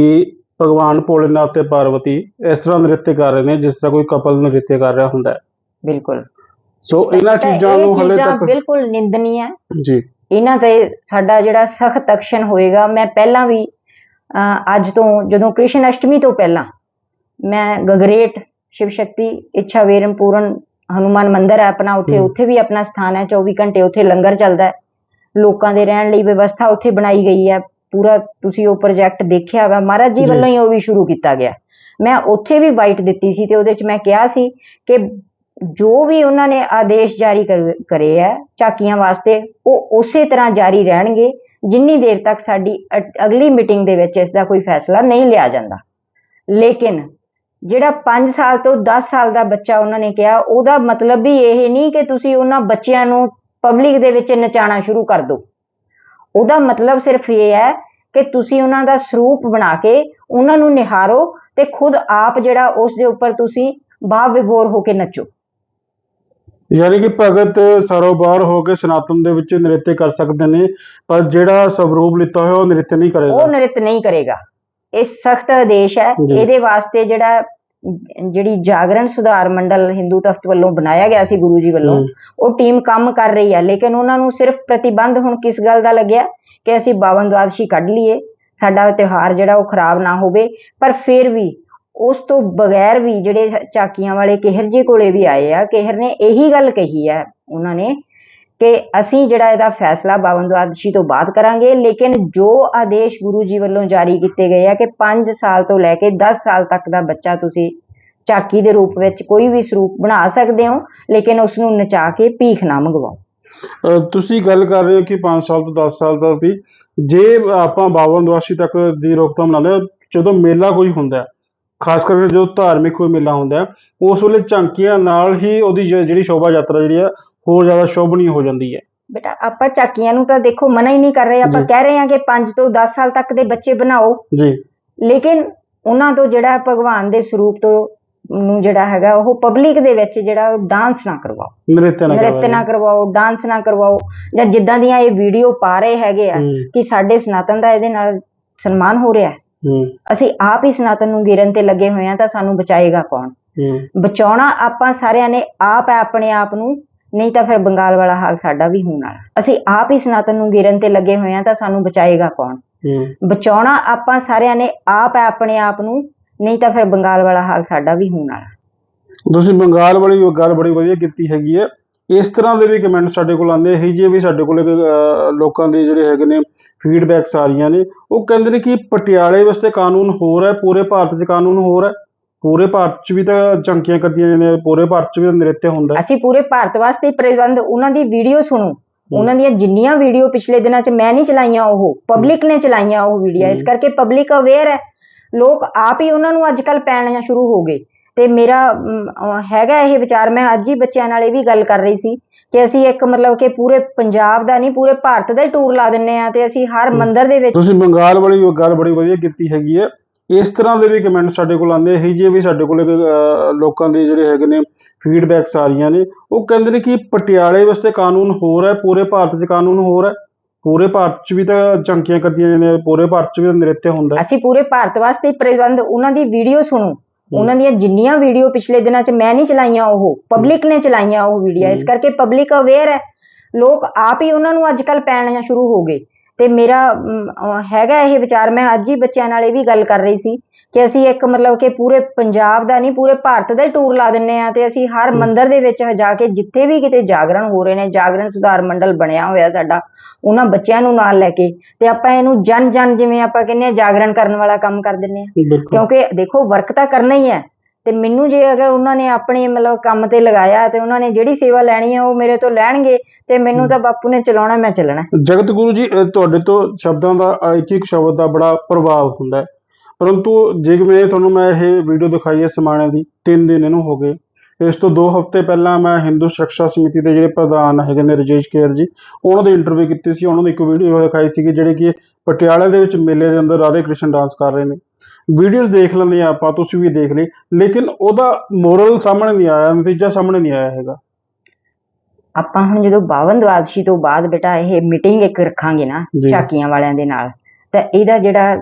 ਭਗਵਾਨ ਭੋਲੇਨਾਥ ਤੇ ਪਾਰਵਤੀ ਇਸ ਤਰ੍ਹਾਂ ਨ੍ਰਿਤਯ ਕਰ ਰਹੇ ਨੇ ਜਿਸ ਤਰ੍ਹਾਂ ਕੋਈ ਕਪਲ ਨ੍ਰਿਤਯ ਕਰ ਰਿਹਾ ਹੁੰਦਾ ਹੈ। ਬਿਲਕੁਲ। ਸੋ ਇਹਨਾਂ ਚੀਜ਼ਾਂ ਨੂੰ ਹਲੇ ਤੱਕ ਬਿਲਕੁਲ ਨਿੰਦਨੀय ਹੈ ਜੀ। ਇਹਨਾਂ ਤੇ ਸਾਡਾ ਜਿਹੜਾ ਸਖਤ ਐਕਸ਼ਨ ਹੋਏਗਾ ਮੈਂ ਪਹਿਲਾਂ ਵੀ ਅੱਜ ਤੋਂ ਜਦੋਂ ਕ੍ਰਿਸ਼ਨ ਅਸ਼ਟਮੀ ਤੋਂ ਪਹਿਲਾਂ ਮੈਂ ਗਗਰੇਟ ਸ਼ਿਵ ਸ਼ਕਤੀ ਇੱਛਾ ਵੇਰਮ ਪੂਰਨ ਹਨੂਮਾਨ ਮੰਦਿਰ ਹੈ ਆਪਣਾ ਉੱਥੇ। ਉੱਥੇ ਵੀ ਆਪਣਾ ਸਥਾਨ ਹੈ 24 ਘੰਟੇ ਉੱਥੇ ਲੰਗਰ ਚੱਲਦਾ ਹੈ। ਲੋਕਾਂ ਦੇ ਰਹਿਣ ਲਈ ਵਿਵਸਥਾ ਉੱਥੇ ਬਣਾਈ ਗਈ ਹੈ। ਪੂਰਾ ਤੁਸੀਂ ਉਹ ਪ੍ਰੋਜੈਕਟ ਦੇਖਿਆ ਵਾ ਮਹਾਰਾਜ ਜੀ। ਵੱਲੋਂ ਹੀ ਉਹ ਵੀ ਸ਼ੁਰੂ ਕੀਤਾ ਗਿਆ। ਮੈਂ ਉੱਥੇ ਵੀ ਬਾਈਟ ਦਿੱਤੀ ਸੀ ਤੇ ਉਹਦੇ ਚ ਮੈਂ ਕਿਹਾ ਸੀ ਕਿ ਜੋ ਵੀ ਉਹਨਾਂ ਨੇ ਆਦੇਸ਼ ਜਾਰੀ ਕਰ- ਕਰੇ ਹੈ ਝਾਕੀਆਂ ਵਾਸਤੇ ਉਹ ਉਸੇ ਤਰ੍ਹਾਂ ਜਾਰੀ ਰਹਿਣਗੇ ਜਿੰਨੀ ਦੇਰ ਤੱਕ ਸਾਡੀ ਅ- ਅਗਲੀ ਮੀਟਿੰਗ ਦੇ ਵਿੱਚ ਇਸ ਦਾ ਕੋਈ ਫੈਸਲਾ ਨਹੀਂ ਲਿਆ ਜਾਂਦਾ। ਲੇਕਿਨ ਜਿਹੜਾ 5 ਸਾਲ ਤੋਂ 10 ਸਾਲ ਦਾ ਬੱਚਾ ਉਹਨਾਂ ਨੇ ਕਿਹਾ ਉਹਦਾ ਮਤਲਬ ਵੀ ਇਹ ਨਹੀਂ ਕਿ ਤੁਸੀਂ ਉਹਨਾਂ ਬੱਚਿਆਂ ਨੂੰ ਪਬਲਿਕ ਦੇ ਵਿੱਚ ਨਚਾਉਣਾ ਸ਼ੁਰੂ ਕਰ ਦਿਓ ਉਹਦਾ ਮਤਲਬ ਸਿਰਫ ਇਹ ਹੈ ਕਿ ਤੁਸੀਂ ਉਹਨਾਂ ਦਾ ਸਰੂਪ ਬਣਾ ਕੇ ਉਹਨਾਂ ਨੂੰ ਨਿਹਾਰੋ ਤੇ ਖੁਦ ਆਪ ਜਿਹੜਾ ਉਸ ਦੇ ਉੱਪਰ ਤੁਸੀਂ ਬਾਹ ਵਿਭੋਰ ਹੋ ਕੇ ਨੱਚੋ। ਯਾਨੀ ਕਿ ਭਗਤ ਸਰੋਬਾਰ ਹੋ ਕੇ ਸਨਾਤਨ ਦੇ ਵਿੱਚ ਨ੍ਰਿਤਯ ਕਰ ਸਕਦੇ ਨੇ ਪਰ ਜਿਹੜਾ ਸਵਰੂਪ ਲਿੱਤਾ ਹੋਇਆ ਉਹ ਨ੍ਰਿਤਯ ਨਹੀਂ ਕਰੇਗਾ। ਉਹ ਨ੍ਰਿਤ ਨਹੀਂ ਕਰੇਗਾ। ਇਹ ਸਖਤ ਆਦੇਸ਼ ਹੈ। ਇਹਦੇ ਵਾਸਤੇ ਜਿਹੜਾ ਜਿਹੜੀ ਜਾਗਰਣ ਸੁਧਾਰ ਮੰਡਲ ਹਿੰਦੂ ਤਖਤ ਵੱਲੋਂ ਬਣਾਇਆ ਗਿਆ ਸੀ ਗੁਰੂ ਜੀ ਵੱਲੋਂ। ਉਹ ਟੀਮ ਕੰਮ ਕਰ ਰਹੀ ਹੈ ਲੇਕਿਨ ਉਹਨਾਂ ਨੂੰ ਸਿਰਫ ਪ੍ਰਤੀਬੰਧ ਹੁਣ ਕਿਸ ਗੱਲ ਦਾ ਲੱਗਿਆ ਕਿ ਅਸੀਂ ਬਾਵਨ ਦੁਆਦਸ਼ੀ ਕੱਢ ਲਈਏ ਸਾਡਾ ਤਿਉਹਾਰ ਜਿਹੜਾ ਉਹ ਖਰਾਬ ਨਾ ਹੋਵੇ ਪਰ ਫਿਰ ਵੀ ਉਸ ਤੋਂ ਬਗੈਰ ਵੀ ਜਿਹੜੇ ਝਾਕੀਆਂ ਵਾਲੇ ਕਿਹਰ ਜੀ ਕੋਲੇ ਵੀ ਆਏ ਆ ਕਿਹਰ ਨੇ ਇਹੀ ਗੱਲ ਕਹੀ ਹੈ ਉਹਨਾਂ ਨੇ ਕਿ ਅਸੀਂ ਜਿਹੜਾ ਇਹਦਾ ਫੈਸਲਾ ਬਾਵਨ ਦੁਆਦਸ਼ੀ ਤੋਂ ਬਾਅਦ ਕਰਾਂਗੇ, ਲੇਕਿਨ ਜੋ ਆਦੇਸ਼ ਗੁਰੂ ਜੀ ਵੱਲੋਂ ਜਾਰੀ ਕੀਤੇ ਗਏ ਆ ਕਿ 5 ਸਾਲ ਤੋਂ ਲੈ ਕੇ 10 ਸਾਲ ਤੱਕ ਦਾ ਬੱਚਾ ਤੁਸੀਂ ਝਾਕੀ ਦੇ ਰੂਪ ਵਿੱਚ ਕੋਈ ਵੀ ਸਰੂਪ ਬਣਾ ਸਕਦੇ ਹੋ, ਲੇਕਿਨ ਉਸ ਨੂੰ ਨਚਾ ਕੇ ਭੀਖ ਨਾ ਮੰਗਵਾਓ। ਤੁਸੀਂ ਗੱਲ ਕਰ ਰਹੇ ਹੋ ਕਿ 5 ਸਾਲ ਤੋਂ 10 ਸਾਲ ਤੱਕ ਦੀ। ਜੇ ਆਪਾਂ 52 ਦੁਆਸ਼ੀ ਤੱਕ ਦੀ ਰੋਕਥਾਮ ਲਾਉਂਦੇ ਜਦੋਂ ਮੇਲਾ ਕੋਈ ਹੁੰਦਾ, ਖਾਸ ਕਰਕੇ ਜਦੋਂ ਧਾਰਮਿਕ ਕੋਈ ਮੇਲਾ ਹੁੰਦਾ, ਉਸ ਵੇਲੇ ਝਾਂਕੀਆਂ ਨਾਲ ਹੀ ਉਹਦੀ ਜਿਹੜੀ ਸ਼ੋਭਾ ਯਾਤਰਾ ਜਿਹੜੀ ਆ ਹੋਰ ਜ਼ਿਆਦਾ ਸ਼ੋਭਨੀ ਹੋ ਜਾਂਦੀ ਹੈ। ਬੇਟਾ ਆਪਾਂ ਝਾਕੀਆਂ ਨੂੰ ਤਾਂ ਦੇਖੋ ਮਨਾ ਹੀ ਨਹੀਂ ਕਰ ਰਹੇ। ਆਪਾਂ ਜੀ। ਕਹਿ ਰਹੇ ਹਾਂ ਕਿ 5 ਤੋਂ 10 ਸਾਲ ਤੱਕ ਦੇ ਬੱਚੇ ਬਣਾਓ। ਜੀ। ਲੇਕਿਨ ਉਹਨਾਂ ਤੋਂ ਜਿਹੜਾ ਭਗਵਾਨ ਦੇ ਸਰੂਪ ਤੋਂ ਨੂੰ ਜਿਹੜਾ ਹੈਗਾ ਉਹ ਪਬਲਿਕ ਦੇ ਵਿੱਚ ਜਿਹੜਾ ਡਾਂਸ ਨਾ ਕਰਵਾਓ। ਨਾ ਨ੍ਰਿਤ ਨਾ ਕਰਵਾਓ ਡਾਂਸ ਨਾ ਕਰਵਾਓ। ਜਾਂ ਜਿੱਦਾਂ ਦੀਆਂ ਇਹ ਵੀਡੀਓ ਪਾ ਰਹੇ ਹੈਗੇ ਆ ਹੂੰ। ਕਿ ਸਾਡੇ ਸਨਾਤਨ ਦਾ ਇਹਦੇ ਨਾਲ ਸਨਮਾਨ ਹੋ ਰਿਹਾ ਹੈ। ਹੂੰ। ਅਸੀਂ ਆਪ ਹੀ ਸਨਾਤਨ ਨੂੰ ਗਿਰਨ ਤੇ ਲੱਗੇ ਹੋਏ ਆ ਤਾਂ ਸਾਨੂੰ ਬਚਾਏਗਾ ਕੌਣ? ਹੂੰ। ਬਚਾਉਣਾ ਆਪਾਂ ਸਾਰਿਆਂ ਨੇ ਆਪ ਹੈ ਆਪਣੇ ਆਪ ਨੂੰ। ਨਹੀਂ ਤਾਂ ਫਿਰ ਬੰਗਾਲ ਵਾਲਾ ਹਾਲ ਸਾਡਾ ਵੀ ਹੋਣ ਵਾਲਾ। ਅਸੀਂ ਆਪ ਹੀ ਸਨਾਤਨ ਨੂੰ ਗਿਰਨ ਤੇ ਲੱਗੇ ਹੋਏ ਆ ਤਾਂ ਸਾਨੂੰ ਬਚਾਏਗਾ ਕੌਣ? ਹੂੰ। ਬਚਾਉਣਾ ਆਪਾਂ ਸਾਰਿਆਂ ਨੇ ਆਪ ਹੈ ਆਪਣੇ ਆਪ ਨੂੰ। ਨਹੀਂ ਤਾਂ ਫਿਰ ਬੰਗਾਲ ਵਾਲਾ ਹਾਲ ਸਾਡਾ ਵੀ ਹੋਣ ਵਾਲਾ। ਤੁਸੀਂ ਬੰਗਾਲ ਵਾਲੀ ਗੱਲ ਬੜੀ ਵਧੀਆ ਕੀਤੀ ਹੈਗੀ ਹੈ। ਇਸ ਤਰ੍ਹਾਂ ਦੇ ਵੀ ਕਮੈਂਟ ਸਾਡੇ ਕੋਲ ਆਉਂਦੇ ਇਹੀ ਜਿਹੇ ਵੀ ਸਾਡੇ ਕੋਲ ਲੋਕਾਂ ਦੇ ਜਿਹੜੇ ਹੈਗੇ ਨੇ ਫੀਡਬੈਕਸ ਆ ਰਹੀਆਂ ਨੇ। ਉਹ ਕਹਿੰਦੇ ਨੇ ਕਿ ਪਟਿਆਲੇ ਵਾਸਤੇ ਕਾਨੂੰਨ ਹੋਰ ਹੈ ਪੂਰੇ ਭਾਰਤ 'ਚ ਕਾਨੂੰਨ ਹੋਰ ਹੈ। ਪੂਰੇ ਭਾਰਤ 'ਚ ਵੀ ਤਾਂ ਝੰਕੀਆਂ ਕੱਢੀਆਂ ਜਾਂਦੀਆਂ ਪੂਰੇ ਭਾਰਤ 'ਚ ਵੀ ਤਾਂ ਨ੍ਰਿਤਯ ਹੁੰਦਾ। ਹੈ ਅਸੀਂ ਪੂਰੇ ਭਾਰਤ ਵਾਸਤੇ ਹੀ ਪ੍ਰਬੰਧ ਉਹਨਾਂ ਦੀ ਵੀਡੀਓ ਸੁਣੋ। ਉਹਨਾਂ ਦੀਆਂ ਜਿੰਨੀਆਂ ਵੀਡੀਓ ਪਿਛਲੇ ਦਿਨਾਂ 'ਚ ਮੈਂ ਨਹੀਂ ਚਲਾਈਆਂ ਉਹ ਪਬਲਿਕ ਨੇ ਚਲਾਈਆਂ ਉਹ ਵੀਡੀਓ ਇਸ। ਕਰਕੇ ਪਬਲਿਕ ਅਵੇਅਰ ਹੈ। ਲੋਕ ਆਪ ਹੀ ਉਹਨਾਂ ਨੂੰ ਅੱਜ ਕੱਲ ਪੈਣੀਆਂ ਸ਼ੁਰੂ ਹੋ ਗਏ। ਤੇ ਮੇਰਾ ਅਮ, ਅਹ, ਹੈਗਾ ਇਹ ਵਿਚਾਰ। ਮੈਂ ਅੱਜ ਹੀ ਬੱਚਿਆਂ ਨਾਲ ਇਹ ਵੀ ਗੱਲ ਕਰ ਰਹੀ ਸੀ ਕਿ ਅਸੀਂ ਇੱਕ ਮਤਲਬ ਕਿ ਪੂਰੇ ਪੰਜਾਬ ਦਾ ਨਹੀਂ ਪੂਰੇ ਭਾਰਤ ਦਾ ਹੀ ਟੂਰ ਲਾ ਦਿੰਨੇ ਆ ਤੇ ਅਸੀਂ ਹਰ ਮੰਦਿਰ ਦੇ ਵਿੱਚ ਤੁਸੀਂ ਬੰਗਾਲ ਵਾਲੀ ਗੱਲ ਬੜੀ ਵਧੀਆ ਕੀਤੀ ਹੈਗੀ ਹੈ। ਇਸ ਤਰ੍ਹਾਂ ਦੇ ਵੀ ਕਮੈਂਟ ਸਾਡੇ ਕੋਲ ਆਉਂਦੇ ਇਹੀ ਜਿਹੇ ਵੀ ਸਾਡੇ ਕੋਲ ਲੋਕਾਂ ਦੇ ਜਿਹੜੇ ਹੈਗੇ ਨੇ ਫੀਡਬੈਕਸ ਆ ਰਹੀਆਂ ਨੇ। ਉਹ ਕਹਿੰਦੇ ਨੇ ਕਿ ਪਟਿਆਲੇ ਵਾਸਤੇ ਕਾਨੂੰਨ ਹੋਰ ਹੈ ਪੂਰੇ ਭਾਰਤ 'ਚ ਕਾਨੂੰਨ ਹੋਰ ਹੈ ਪੂਰੇ ਭਾਰਤ 'ਚ ਵੀ ਤਾਂ ਝਾਂਕੀਆਂ ਕੱਢੀਆਂ ਜਾਂਦੀਆਂ ਪੂਰੇ ਭਾਰਤ 'ਚ ਵੀ ਨ੍ਰਿਤਿਆ ਹੁੰਦਾ। ਅਸੀਂ ਪੂਰੇ ਭਾਰਤ ਵਾਸਤੇ ਪ੍ਰਬੰਧ ਉਹਨਾਂ ਦੀ ਵੀਡੀਓ ਸੁਣੋ। ਉਹਨਾਂ ਦੀਆਂ ਜਿੰਨੀਆਂ ਵੀਡੀਓ ਪਿਛਲੇ ਦਿਨਾਂ 'ਚ ਮੈਂ ਨਹੀਂ ਚਲਾਈਆਂ ਉਹ ਪਬਲਿਕ ਨੇ ਚਲਾਈਆਂ ਉਹ ਵੀਡੀਓ ਇਸ ਕਰਕੇ ਪਬਲਿਕ ਅਵੇਅਰ ਹੈ। ਲੋਕ ਆਪ ਹੀ ਉਹਨਾਂ ਨੂੰ ਅੱਜ ਕੱਲ ਪੈਣੀਆਂ ਸ਼ੁਰੂ ਹੋ ਗਏ। ਤੇ ਮੇਰਾ ਹੈਗਾ ਇਹ ਵਿਚਾਰ ਮੈਂ ਅੱਜ ਹੀ ਬੱਚਿਆਂ ਨਾਲ ਇਹ ਵੀ ਗੱਲ ਕਰ ਰਹੀ ਸੀ ਕਿ ਅਸੀਂ ਇੱਕ ਮਤਲਬ ਕਿ ਪੂਰੇ ਪੰਜਾਬ ਦਾ ਨਹੀਂ ਪੂਰੇ ਭਾਰਤ ਦਾ ਹੀ ਟੂਰ ਲਾ ਦਿੰਨੇ ਆ ਤੇ ਅਸੀਂ ਹਰ ਮੰਦਿਰ ਦੇ ਵਿੱਚ ਜਾ ਕੇ ਜਿੱਥੇ ਵੀ ਕਿਤੇ ਜਾਗਰਣ ਹੋ ਰਹੇ ਨੇ ਜਾਗਰਣ ਸੁਧਾਰ ਮੰਡਲ ਬਣਿਆ ਹੋਇਆ ਸਾਡਾ ਉਹਨਾਂ ਬੱਚਿਆਂ ਨੂੰ ਨਾਲ ਲੈ ਕੇ ਤੇ ਆਪਾਂ ਇਹਨੂੰ ਜਨ ਜਨ ਜਿਵੇਂ ਆਪਾਂ ਕਹਿੰਦੇ ਆ ਜਾਗਰਣ ਕਰਨ ਵਾਲਾ ਕੰਮ ਕਰ ਦਿੰਨੇ ਆ ਕਿਉਂਕਿ ਦੇਖੋ ਵਰਕ ਤਾਂ ਕਰਨਾ ਹੀ ਹੈ। ਤੇ ਮੈਨੂੰ ਜੇ ਅਗਰ ਉਹਨਾਂ ਨੇ ਆਪਣੇ ਮਤਲਬ ਕੰਮ ਤੇ ਲਗਾਇਆ ਤੇ ਉਹਨਾਂ ਨੇ ਜਿਹੜੀ ਸੇਵਾ ਲੈਣੀ ਹੈ ਉਹ ਮੇਰੇ ਤੋਂ ਲੈਣਗੇ ਤੇ ਮੈਨੂੰ ਤਾਂ ਬਾਪੂ ਨੇ ਚਲਾਉਣਾ ਮੈਂ ਚੱਲਣਾ ਜਗਤ ਗੁਰੂ ਜੀ ਅਹ ਤੁਹਾਡੇ ਤੋਂ ਸ਼ਬਦਾਂ ਦਾ ਇੱਕ ਇੱਕ ਸ਼ਬਦ ਦਾ ਬੜਾ ਪ੍ਰਭਾਵ ਹੁੰਦਾ ਹੈ। ਪਰੰਤੂ ਜਿਵੇਂ ਤੁਹਾਨੂੰ ਮੈਂ ਇਹ ਵੀਡੀਓ ਦਿਖਾਈ ਹੈ ਸਮਾਣੇ ਦੀ ਤਿੰਨ ਦਿਨ ਇਹਨੂੰ ਹੋ ਗਏ। ਇਸ ਤੋਂ 2 ਹਫ਼ਤੇ ਪਹਿਲਾਂ ਮੈਂ ਹਿੰਦੂ ਸੁਰੱਖਿਆ ਸਮਿਤੀ ਦੇ ਜਿਹੜੇ ਪ੍ਰਧਾਨ ਹੈਗੇ ਨੇ ਰਜੇਸ਼ ਕੇਰ ਜੀ ਉਹਨਾਂ ਦੀ ਇੰਟਰਵਿਊ ਕੀਤੀ ਸੀ। ਉਹਨਾਂ ਦੀ ਇੱਕ ਵੀਡੀਓ ਦਿਖਾਈ ਸੀਗੀ ਜਿਹੜੇ ਕਿ ਪਟਿਆਲੇ ਦੇ ਵਿੱਚ ਮੇਲੇ ਦੇ ਅੰਦਰ ਰਾਧੇ ਕ੍ਰਿਸ਼ਨ ਡਾਂਸ ਕਰ ਰਹੇ ਨੇ। ਵੀਡੀਓਜ਼ ਦੇਖ ਲੈਂਦੇ ਆ ਆਪਾਂ ਤੁਸੀਂ ਵੀ ਦੇਖ ਲਈ ਲੇਕਿਨ ਉਹਦਾ ਮੋਰਲ ਸਾਹਮਣੇ ਨਹੀਂ ਆਇਆ ਨਤੀਜਾ ਸਾਹਮਣੇ ਨਹੀਂ ਆਇਆ ਹੈਗਾ ਆਪਾਂ ਹੁਣ ਜਦੋਂ 52 ਦਵਾਦਸ਼ੀ ਤੋਂ ਬਾਅਦ ਬੇਟਾ ਇਹ ਮੀਟਿੰਗ ਇੱਕ ਰੱਖਾਂਗੇ ਨਾ ਜੀ। ਝਾਕੀਆਂ ਵਾਲਿਆਂ ਦੇ ਨਾਲ ਤਾਂ ਇਹਦਾ ਜਿਹੜਾ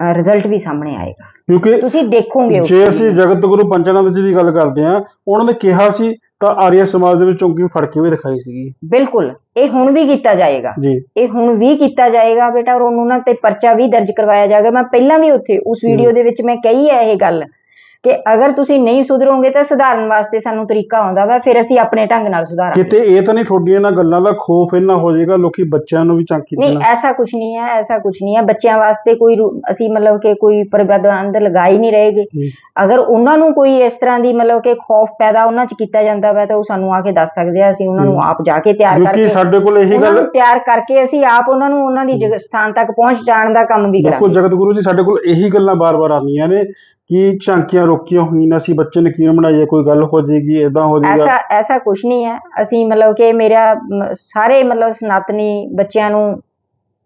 ਰਿਜ਼ਲਟ ਵੀ ਸਾਹਮਣੇ ਆਏਗਾ ਕਿਉਂਕਿ ਤੁਸੀਂ ਦੇਖੋਗੇ ਉਸ ਜੇ ਚੀਜ਼ ਅਸੀਂ ਨੂੰ। ਜਗਤ ਗੁਰੂ ਪੰਚਾਨੰਦ ਜੀ ਦੀ ਗੱਲ ਕਰਦੇ ਹਾਂ ਉਹਨਾਂ ਨੇ ਕਿਹਾ ਸੀ ਤਾਂ ਆਰੀਆ ਸਮਾਜ ਦੇ ਵਿੱਚ ਚੌਂਕੀ ਫੜ ਕੇ ਵੀ ਦਿਖਾਈ ਸੀਗੀ? ਬਿਲਕੁਲ। ਇਹ ਹੁਣ ਵੀ ਕੀਤਾ ਜਾਏਗਾ। ਜੀ। ਇਹ ਹੁਣ ਵੀ ਕੀਤਾ ਜਾਏਗਾ ਬੇਟਾ ਔਰ ਉਹਨਾਂ ਤੇ ਪਰਚਾ ਵੀ ਦਰਜ ਕਰਵਾਇਆ ਜਾਏਗਾ। ਮੈਂ ਪਹਿਲਾਂ ਵੀ ਉੱਥੇ ਉਸ ਵੀਡੀਓ ਦੇ ਵਿੱਚ ਮੈਂ ਕਹੀ ਹੈ ਇਹ ਗੱਲ। ਕਿ ਅਗਰ ਤੁਸੀਂ ਨਹੀਂ ਸੁਧਰੋਗੇ ਤਾਂ ਸੁਧਾਰਨ ਵਾਸਤੇ ਸਾਨੂੰ ਤਰੀਕਾ ਆਉਂਦਾ ਵਾ ਫਿਰ ਅਸੀਂ ਆਪਣੇ ਢੰਗ ਨਾਲ ਸੁਧਾਰਾਂਗੇ। ਕਿਤੇ ਇਹ ਤਾਂ ਨਹੀਂ ਤੁਹਾਡੀਆਂ ਇਹਨਾਂ ਗੱਲਾਂ ਦਾ ਖੋਫ ਇੰਨਾ ਹੋ ਜਾਏਗਾ ਲੋਕੀ ਬੱਚਿਆਂ ਨੂੰ ਵੀ ਝਾਂਕੀ ਨਹੀਂ ਦੇਣਾ ਐਸਾ ਕੁਝ ਨਹੀਂ ਹੈ ਐਸਾ ਕੁਝ ਨਹੀਂ ਹੈ। ਬੱਚਿਆਂ ਵਾਸਤੇ ਕੋਈ ਰੂ- ਅਸੀਂ ਮਤਲਬ ਕਿ ਕੋਈ ਪ੍ਰਬੰਧ ਲਗਾ ਹੀ ਨਹੀਂ ਰਹੇਗੇ। ਅਗਰ ਉਹਨਾਂ ਨੂੰ ਕੋਈ ਇਸ ਤਰ੍ਹਾਂ ਦੀ ਮਤਲਬ ਕਿ ਖੌਫ ਪੈਦਾ ਉਹਨਾਂ 'ਚ ਕੀਤਾ ਜਾਂਦਾ ਵਾ ਤਾਂ ਉਹ ਸਾਨੂੰ ਆ ਕੇ ਦੱਸ ਸਕਦੇ ਆ ਅਸੀਂ ਉਹਨਾਂ ਨੂੰ। ਆਪ ਜਾ ਕੇ ਤਿਆਰ ਕਿਉਂਕਿ ਕਰਕੇ ਸਾਡੇ ਕੋਲ ਇਹੀ ਉਹਨਾਂ ਗੱਲ ਨੂੰ ਤਿਆਰ ਕਰਕੇ ਅਸੀਂ ਆਪ ਉਹਨਾਂ ਨੂੰ ਉਹਨਾਂ ਦੀ ਜਗ੍ਹਾ ਸਥਾਨ ਤੱਕ ਪਹੁੰਚ ਜਾਣ ਦਾ ਕੰਮ ਵੀ ਕਰਾਂਗੇ। ਜਗਤ ਗੁਰੂ ਜੀ ਸਾਡੇ ਕੋਲ ਇਹੀ ਗੱਲਾਂ ਬਾਰ-ਬਾਰ ਆਉਂਦੀਆਂ ਨੇ ਕਿ ਝਾਂਕੀਆਂ ਰੋਕੀਆਂ ਹੋਈਆਂ ਨੇ? ਅਸੀਂ ਬੱਚੇ ਨੇ ਕਿਉਂ ਬਣਾਈਏ ਕੋਈ ਗੱਲ ਹੋ ਜਾਏਗੀ ਇਦਾਂ ਹੋ ਜਾਏਗਾ? ਐਸਾ ਐਸਾ ਕੁਝ ਨਹੀਂ ਹੈ। ਅਸੀਂ ਮਤਲਬ ਕਿ ਮੇਰਾ ਮ, ਸਾਰੇ ਮਤਲਬ ਸਨਾਤਨੀ ਬੱਚਿਆਂ ਨੂੰ